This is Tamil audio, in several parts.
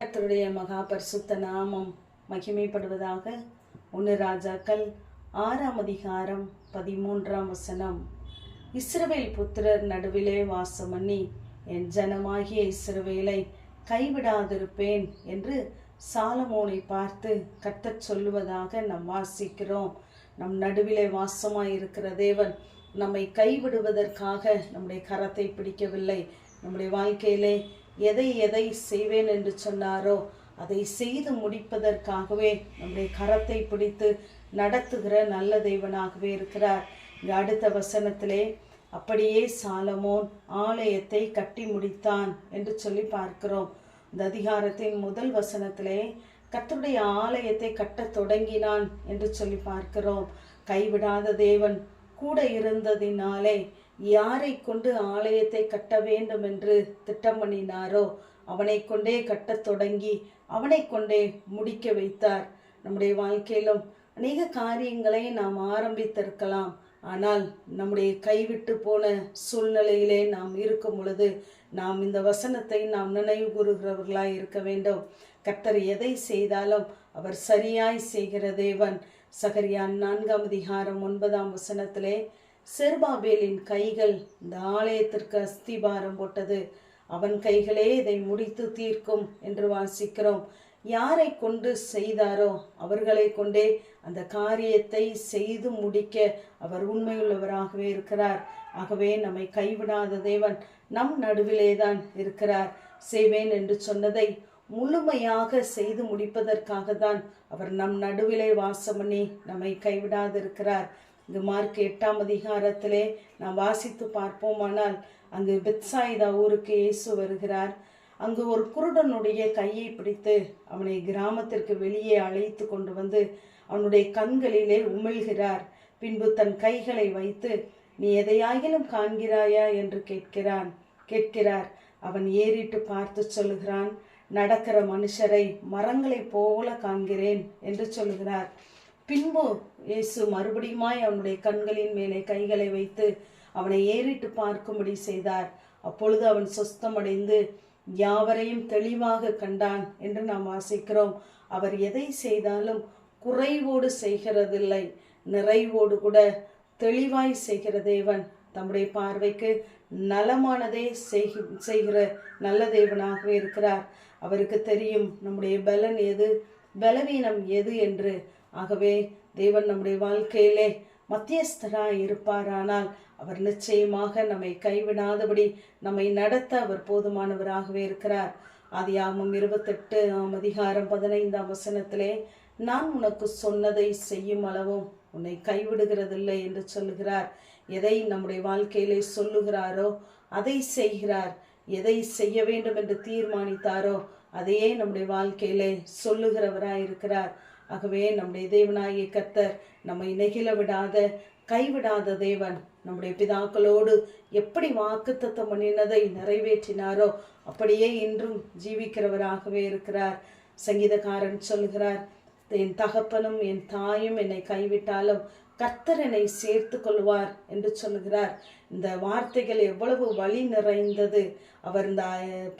கத்தருடைய மகா பரிசுத்த நாமம் மகிமைப்படுவதாக ஒன்று ராஜாக்கள் ஆறாம் அதிகாரம் பதிமூன்றாம் வசனம். இஸ்ரவேல் புத்திரர் நடுவிலே வாசம் பண்ணி என் ஜனமாகிய இஸ்ரவேலை கைவிடாதிருப்பேன் என்று சாலமோனை பார்த்து கத்தச் சொல்லுவதாக நாம் வாசிக்கிறோம். நம் நடுவிலே வாசமாய் இருக்கிற தேவன் நம்மை கைவிடுவதற்காக நம்முடைய கரத்தை பிடிக்கவில்லை. நம்முடைய வாழ்க்கையிலே எதை எதை செய்வேன் என்று சொன்னாரோ அதை செய்து முடிப்பதற்காகவே நம்முடைய கரத்தை பிடித்து நடத்துகிற நல்ல தெய்வனாகவே இருக்கிறார். இங்க அடுத்த வசனத்திலே அப்படியே சாலமோன் ஆலயத்தை கட்டி முடித்தான் என்று சொல்லி பார்க்கிறோம். இந்த அதிகாரத்தின் முதல் வசனத்திலே கத்தருடைய ஆலயத்தை கட்டத் தொடங்கினான் என்று சொல்லி பார்க்கிறோம். கைவிடாத தேவன் கூட இருந்ததினாலே யாரை கொண்டு ஆலயத்தை கட்ட வேண்டும் என்று திட்டம் பண்ணினாரோ அவனை கொண்டே கட்டத் தொடங்கி அவனை கொண்டே முடிக்க வைத்தார். நம்முடைய வாழ்க்கையிலும் அநேக காரியங்களை நாம் ஆரம்பித்திருக்கலாம். ஆனால் நம்முடைய கைவிட்டு போன சூழ்நிலையிலே நாம் இருக்கும் பொழுது நாம் இந்த வசனத்தை நாம் நினைவு கூறுகிறவர்களாய் இருக்க வேண்டும். கர்த்தர் எதை செய்தாலும் அவர் சரியாய் செய்கிற தேவன். சகரியான் நான்காம் அதிகாரம் ஒன்பதாம் வசனத்திலே செருபாபேலின் கைகள் இந்த ஆலயத்திற்கு அஸ்திபாரம் போட்டது. அவன் கைகளே இதை முடித்து தீர்க்கும் என்று வாசிக்கிறோம். யாரை கொண்டு செய்தாரோ அவர்களை கொண்டே அந்த காரியத்தை செய்து முடிக்க அவர் உண்மையுள்ளவராகவே இருக்கிறார். ஆகவே நம்மை கைவிடாத தேவன் நம் நடுவிலேதான் இருக்கிறார். செய்வேன் என்று சொன்னதை முழுமையாக செய்து முடிப்பதற்காக தான் அவர் நம் நடுவிலே வாசம் பண்ணி நம்மை கைவிடாதிருக்கிறார். இங்கு மார்க் எட்டாம் அதிகாரத்திலே நாம் வாசித்து பார்ப்போமானால் அங்கு பெத்சாயிதா ஊருக்கு இயேசு வருகிறார். அங்கு ஒரு குருடனுடைய கையை பிடித்து அவனை கிராமத்திற்கு வெளியே அழைத்து கொண்டு வந்து அவனுடைய கண்களிலே உமிழ்கிறார். பின்பு தன் கைகளை வைத்து நீ எதையாகிலும் காண்கிறாயா? என்று கேட்கிறான். கேட்கிறார். அவன் ஏறிட்டு பார்த்து சொல்லுகிறான் நடக்கிற மனுஷரை மரங்களைப் போல காண்கிறேன் என்று சொல்லுகிறார். பின்பு இயேசு மறுபடியுமாய் அவனுடைய கண்களின் மேலே கைகளை வைத்து அவனை ஏறிட்டு பார்க்கும்படி செய்தார். அப்பொழுது அவன் சொஸ்தமடைந்து யாவரையும் தெளிவாக கண்டான் என்று நாம் வாசிக்கிறோம். அவர் எதை செய்தாலும் குறைவோடு செய்கிறதில்லை. நிறைவோடு கூட தெளிவாய் செய்கிற தேவன் தம்முடைய பார்வைக்கு நலமானதே செய்கிற நல்ல தேவனாகவே இருக்கிறார். அவருக்கு தெரியும் நம்முடைய பலன் எது? பலவீனம் எது என்று ஆகவே தேவன் நம்முடைய வாழ்க்கையிலே மத்தியஸ்தராய் இருப்பாரானால் அவர் நிச்சயமாக நம்மை கைவிடாதபடி நம்மை நடத்த அவர் போதுமானவராகவே இருக்கிறார். ஆதியாகமம் இருபத்தெட்டு அதிகாரம் பதினைந்தாம் வசனத்திலே நான் உனக்கு சொன்னதை செய்யும் அளவும் உன்னை கைவிடுகிறதில்லை என்று சொல்லுகிறார். எதை நம்முடைய வாழ்க்கையிலே சொல்லுகிறாரோ அதை செய்கிறார். எதை செய்ய வேண்டும் என்று தீர்மானித்தாரோ அதையே நம்முடைய வாழ்க்கையிலே சொல்லுகிறவராய் இருக்கிறார். ஆகவே நம்முடைய தேவனாகிய கத்தர் நம்மை நெகிழ விடாத கைவிடாத தேவன் நம்முடைய பிதாக்களோடு எப்படி வாக்குத்தத்தம் பண்ணினதை நிறைவேற்றினாரோ அப்படியே இன்றும் ஜீவிக்கிறவராகவே இருக்கிறார். சங்கீதக்காரன் சொல்கிறார் என் தகப்பனும் என் தாயும் என்னை கைவிட்டாலும் கர்த்தர் என்னை சேர்த்து கொள்வார் என்று சொல்கிறார் இந்த வார்த்தைகள் எவ்வளவு வழி நிறைந்தது. அவர் இந்த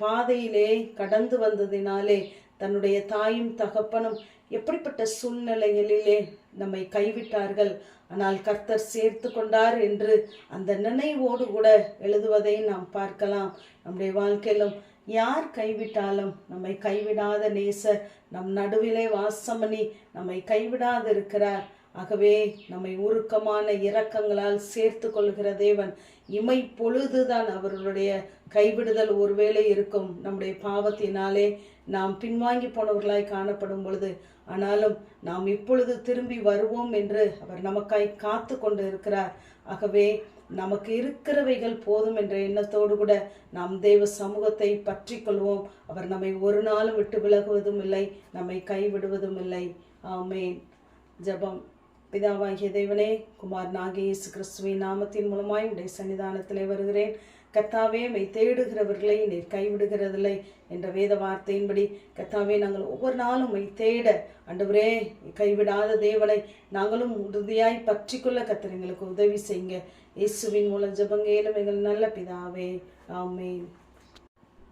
பாதையிலே கடந்து வந்ததினாலே தன்னுடைய தாயும் தகப்பனும் எப்படிப்பட்ட சூழ்நிலைகளிலே நம்மை கைவிட்டார்கள். ஆனால் கர்த்தர் சேர்த்து கொண்டார் என்று அந்த நினைவோடு கூட எழுதுவதை நாம் பார்க்கலாம். நம்முடைய வாழ்க்கையிலும் யார் கைவிட்டாலும் நம்மை கைவிடாத நேசர் நம் நடுவிலே வாசம் பண்ணி நம்மை கைவிடாது இருக்கிறார் ஆகவே நம்மை உருக்கமான இரக்கங்களால் சேர்த்து கொள்கிற தேவன் இமை பொழுதுதான் அவர்களுடைய கைவிடுதல் ஒருவேளை இருக்கும். நம்முடைய பாவத்தினாலே நாம் பின்வாங்கி போனவர்களாய் காணப்படும் பொழுது ஆனாலும் நாம் இப்பொழுது திரும்பி வருவோம் என்று அவர் நமக்காய் காத்து கொண்டு இருக்கிறார் ஆகவே நமக்கு இருக்கிறவைகள் போதும் என்ற எண்ணத்தோடு கூட நாம் தேவ சமூகத்தை பற்றி கொள்வோம். அவர் நம்மை ஒரு நாளும் விட்டு விலகுவதும் இல்லை நம்மை கைவிடுவதும் இல்லை. ஆமேன். ஜபம். பிதாவாகிய தேவனே குமார் நாகேசு கிறிஸ்துவின் நாமத்தின் மூலமாய் உடைய சன்னிதானத்திலே வருகிறேன். கத்தாவே மை தேடுகிறவர்களை நீர் கைவிடுகிறதில்லை என்ற வேத வார்த்தையின்படி கத்தாவே நாங்கள் ஒவ்வொரு நாளும் மை தேட அண்டவரே கைவிடாத தேவனை நாங்களும் உறுதியாய் பற்றிக்கொள்ள கத்தர் எங்களுக்கு உதவி செய்யுங்க. இயேசுவின் மூலம் ஜபங்கேலும் எங்கள் நல்ல பிதாவே. ஆமேன்.